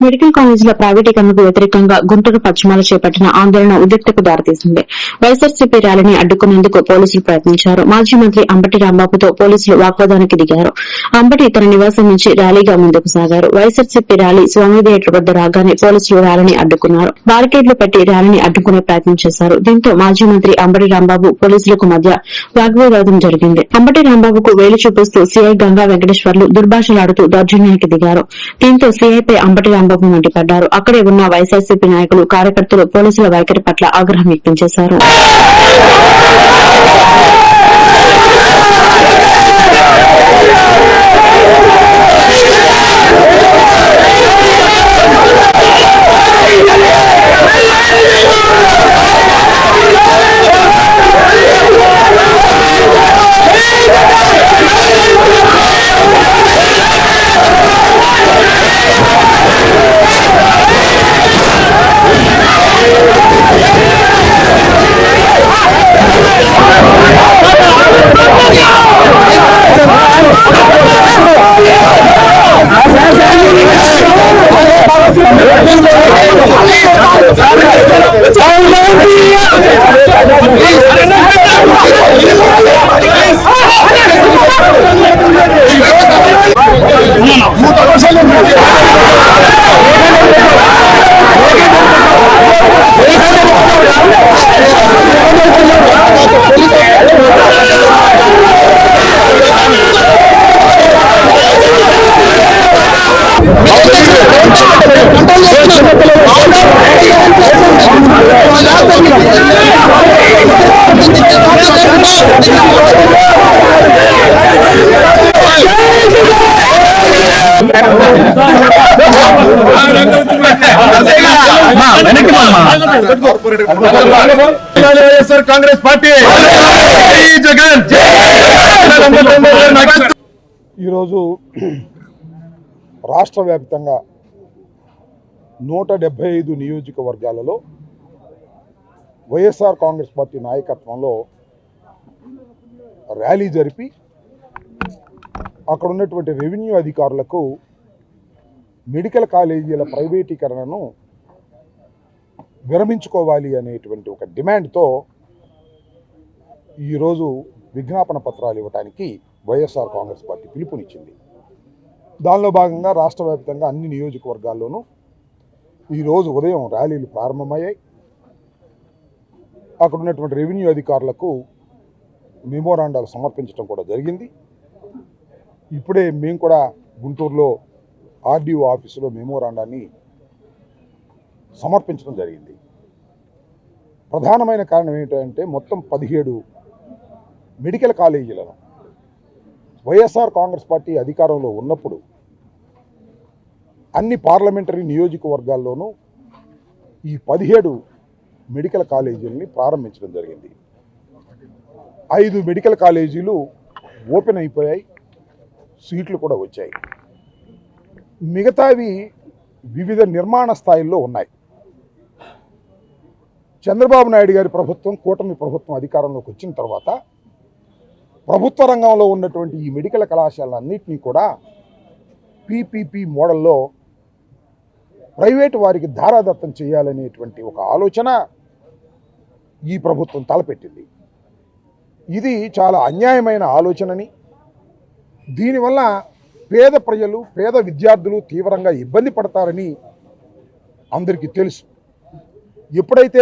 Medical కాలేజీల ప్రైవేటీకరణకు వ్యతిరేకంగా గుంటూరు పశ్చిమాల చేపట్టిన ఆందోళన ఉద్రిక్తకు దారితీసింది. వైఎస్ఆర్సీపీ ర్యాలీని అడ్డుకునేందుకు పోలీసులు ప్రయత్నించారు. మాజీ మంత్రి అంబటి రాంబాబుతో పోలీసులు వాగ్వాదానికి దిగారు. అంబటి తన నివాసం నుంచి ర్యాలీగా ముందుకు సాగారు. వైఎస్ఆర్సీపీ ర్యాలీ స్వామి థియేటర్ వద్ద రాగానే పోలీసులు ర్యాలీని అడ్డుకున్నారు. బారికేడ్లు పెట్టి ర్యాలీని అడ్డుకునే ప్రయత్నం చేశారు. దీంతో మాజీ మంత్రి అంబటి రాంబాబు పోలీసులకు మధ్య వాగ్వివాదం జరిగింది. అంబటి రాంబాబుకు వేలు చూపిస్తూ సీఐ గంగా వెంకటేశ్వర్లు దుర్భాషలాడుతూ దౌర్జన్యానికి దిగారు. దీంతో సీఐపై అంబటి రాంబాబు మండిపడ్డారు. అక్కడే ఉన్న వైఎస్ఆర్సీపీ నాయకులు కార్యకర్తలు పోలీసుల వైఖరి పట్ల ఆగ్రహం వ్యక్తం చేశారు. Hallelujah! YSR Congress party Jagan ఈరోజు రాష్ట్ర వ్యాప్తంగా నూట డెబ్బై ఐదు నియోజకవర్గాలలో వైఎస్ఆర్ కాంగ్రెస్ పార్టీ నాయకత్వంలో ర్యాలీ జరిపి అక్కడ ఉన్నటువంటి రెవెన్యూ అధికారులకు మెడికల్ కాలేజీల ప్రైవేటీకరణను విరమించుకోవాలి అనేటువంటి ఒక డిమాండ్తో ఈరోజు విజ్ఞాపన పత్రాలు ఇవ్వడానికి వైఎస్ఆర్ కాంగ్రెస్ పార్టీ పిలుపునిచ్చింది. దానిలో భాగంగా రాష్ట్ర వ్యాప్తంగా అన్ని నియోజకవర్గాల్లోనూ ఈరోజు ఉదయం ర్యాలీలు ప్రారంభమయ్యాయి. అక్కడ ఉన్నటువంటి రెవెన్యూ అధికారులకు మెమోరాండాలు సమర్పించడం కూడా జరిగింది. ఇప్పుడే మేము కూడా గుంటూరులో ఆర్డీఓ ఆఫీసులో మెమోరాండాన్ని సమర్పించడం జరిగింది. ప్రధానమైన కారణం ఏంటంటే మొత్తం పదిహేడు మెడికల్ కాలేజీలను వైఎస్ఆర్ కాంగ్రెస్ పార్టీ అధికారంలో ఉన్నప్పుడు అన్ని పార్లమెంటరీ నియోజకవర్గాల్లోనూ ఈ పదిహేడు మెడికల్ కాలేజీలని ప్రారంభించడం జరిగింది. ఐదు మెడికల్ కాలేజీలు ఓపెన్ అయిపోయాయి. సీట్లు కూడా వచ్చాయి. మిగతావి వివిధ నిర్మాణ స్థాయిల్లో ఉన్నాయి. చంద్రబాబు నాయుడు గారి ప్రభుత్వం కూటమి ప్రభుత్వం అధికారంలోకి వచ్చిన తర్వాత ప్రభుత్వ రంగంలో ఉన్నటువంటి ఈ మెడికల్ కళాశాలన్నింటినీ కూడా పీపీపీ మోడల్లో ప్రైవేటు వారికి ధారాదత్తం చేయాలనేటువంటి ఒక ఆలోచన ఈ ప్రభుత్వం తలపెట్టింది. ఇది చాలా అన్యాయమైన ఆలోచనని దీనివల్ల పేద ప్రజలు పేద విద్యార్థులు తీవ్రంగా ఇబ్బంది పడతారని అందరికీ తెలుసు. ఎప్పుడైతే